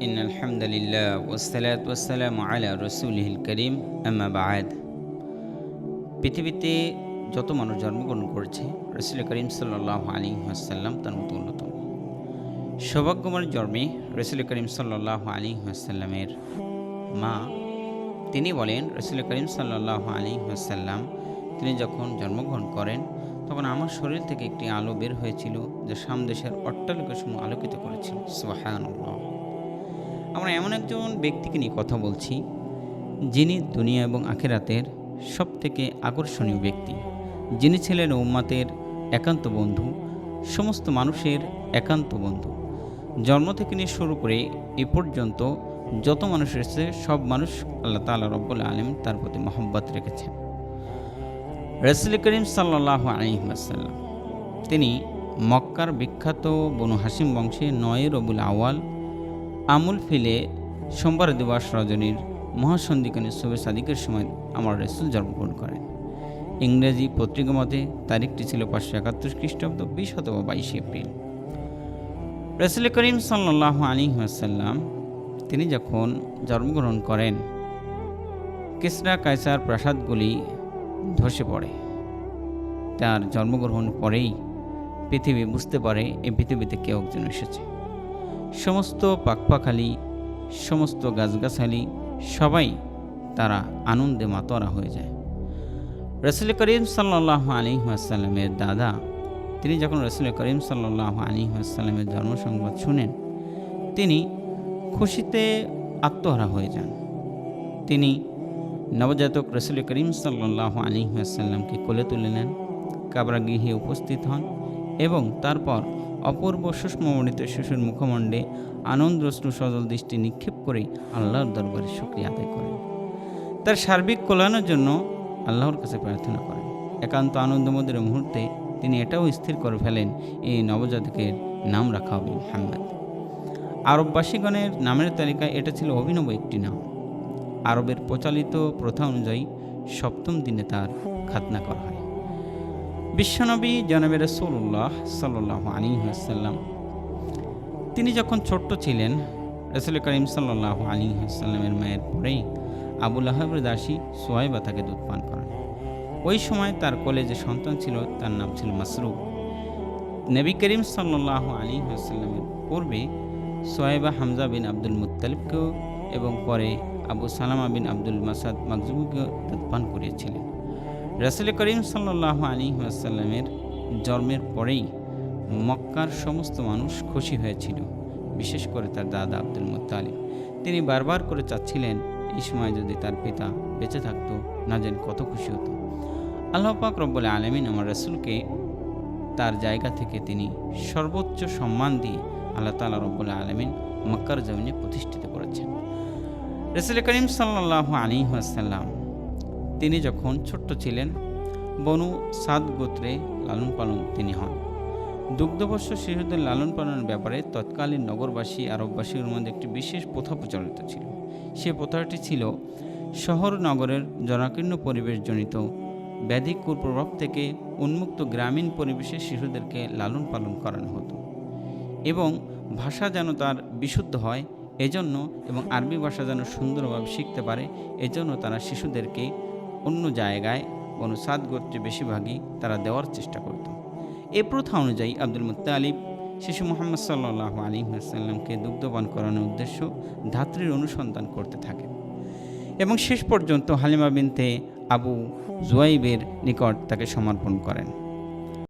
إن الحمد لله والصلاة والسلام على رسوله الكريم أما بعد পৃথিবীতে যত মানুষ জন্মগ্রহণ করেছে রসুল করিম সাল্লাহ আলী আসাল্লাম তার মতো অন্যতম সৌভাগ্যময় জন্মে রসুল করিম সাল্লাহ আলী আসাল্লামের মা তিনি বলেন রসুল করিম সাল্লাহ আলী আসাল্লাম তিনি যখন জন্মগ্রহণ করেন তখন আমার শরীর থেকে একটি আলো বের হয়েছিল যা সামদেশের অট্টালিকাসমূহ আলোকিত করেছিল সোহান আমরা এমন একজন ব্যক্তিকে নিয়ে কথা বলছি, যিনি দুনিয়া এবং আখেরাতের সব থেকে আকর্ষণীয় ব্যক্তি। যিনি ছিলেন উম্মাতের একান্ত বন্ধু, সমস্ত মানুষের একান্ত বন্ধু। জন্ম থেকে নিয়ে শুরু করে এ পর্যন্ত যত মানুষ এসেছে, সব মানুষ আল্লাহ তালা রব্বুল আলম তার প্রতি মহব্বত রেখেছেন। রসুল করিম সাল্লাহ আলহিমাসাল্লাম তিনি মক্কার বিখ্যাত বনু হাসিম বংশে নয় রবুল আওয়াল আমুল ফিলে সোমবার দিবস রজনীর মহাসন্ধিকানে শুভে সাদিকের সময় আমার রসুল জন্মগ্রহণ করেন। ইংরেজি পত্রিকা মতে তারিখটি ছিল পাঁচশো একাত্তর খ্রিস্টাব্দ বিশ অথবা বাইশে এপ্রিল। রসুল করিম সাল্লাহ আলী আসাল্লাম তিনি যখন জন্মগ্রহণ করেন কিসরা কায়সার প্রাসাদগুলি ধসে পড়ে। তার জন্মগ্রহণ পরেই পৃথিবী বুঝতে পারে এই পৃথিবীতে কেউ একজন এসেছে। সমস্ত পাকপাখালি, সমস্ত গাছগাছালি, সবাই তারা আনন্দে মাতোয়ারা হয়ে যায়। রসুল করিম সাল্লাহ আলী আসাল্লামের দাদা, তিনি যখন রসুল করিম সাল্লাহ আলী আসাল্লামের জন্ম সংবাদ শুনেন, তিনি খুশিতে আত্মহারা হয়ে যান। তিনি নবজাতক রসুল করিম সাল্লাহ আলী আসাল্লামকে কোলে তুলে নেন কাবরা গৃহে উপস্থিত হন এবং তারপর অপূর্ব সুষ্মমণিত শিশুর মুখমণ্ডে আনন্দশ্রু সজল দৃষ্টি নিক্ষেপ করে আল্লাহর দরবারে শুক্রিয়া আদায় করেন। তার সার্বিক কল্যাণের জন্য আল্লাহর কাছে প্রার্থনা করেন। একান্ত আনন্দমদের মুহূর্তে তিনি এটাও স্থির করে ফেলেন, এই নবজাতকের নাম রাখা হবে মোহাম্মদ। আরববাসীগণের নামের তালিকায় এটা ছিল অভিনব একটি নাম। আরবের প্রচলিত প্রথা অনুযায়ী সপ্তম দিনে তার খাতনা করা হয়। বিশ্বনবী জনাবে রসুল্লাহ সাল্লাহ আলী আসাল্লাম তিনি যখন ছোট্ট ছিলেন, রসুল করিম সাল্লাহ আলী আসাল্লামের মায়ের পরেই আবুল আহাবের দাসী সোয়াইবা তাকে দুধ পান করেন। ওই সময় তার কোলে যে সন্তান ছিল, তার নাম ছিল মাসরুফ নবী করিম সাল্লাহ আলী আসাল্লামের পূর্বে সোয়াইবা হামজা বিন আব্দুল মুতালিবকেও এবং পরে আবু সালামা বিন আব্দুল মাসাদ মাকজুবুকে দুধ পান করিয়েছিলেন। রসুল করিম সাল্লাহ আলী আসাল্লামের জন্মের পরেই মক্কার সমস্ত মানুষ খুশি হয়েছিল, বিশেষ করে তার দাদা আব্দুল মুতালিব তিনি বারবার করে চাচ্ছিলেন, এই সময় যদি তার পিতা বেঁচে থাকতো, না যেন কত খুশি হতো। আল্লাহ পাক রব্বুল আলমিন আমার রসুলকে তার জায়গা থেকে তিনি সর্বোচ্চ সম্মান দিয়ে আল্লাহ তালা রব্বুল আলমিন মক্কার জমিনে প্রতিষ্ঠিত করেছেন। রসুল করিম সাল্লাহ আলী আসাল্লাম তিনি যখন ছোট্ট ছিলেন, বনু সাদ গোত্রে লালন পালন তিনি হন। দুগ্ধবর্ষ শিশুদের লালন পালনের ব্যাপারে তৎকালীন নগরবাসী, আরববাসীর মধ্যে একটি বিশেষ প্রথা প্রচলিত ছিল। সে প্রথাটি ছিল শহর নগরের জনাকীর্ণ পরিবেশজনিত, ব্যাধিক কুপ্রভাব থেকে উন্মুক্ত গ্রামীণ পরিবেশে শিশুদেরকে লালন পালন করানো হতো এবং ভাষা যেন তার বিশুদ্ধ হয়, এজন্য এবং আরবি ভাষা যেন সুন্দরভাবে শিখতে পারে, এজন্য তারা শিশুদেরকে অন্য জায়গায় কোনো সাত গোত্রে বেশিরভাগই তারা দেওয়ার চেষ্টা করত। এ প্রথা অনুযায়ী আব্দুল মুতালিব শিশু মোহাম্মদ সাল্লাহ আলী আসাল্লামকে দুগ্ধপান করানোর উদ্দেশ্য ধাত্রীর অনুসন্ধান করতে থাকে এবং শেষ পর্যন্ত হালিমা বিনতে আবু জুয়াইবের নিকট তাকে সমর্পণ করেন।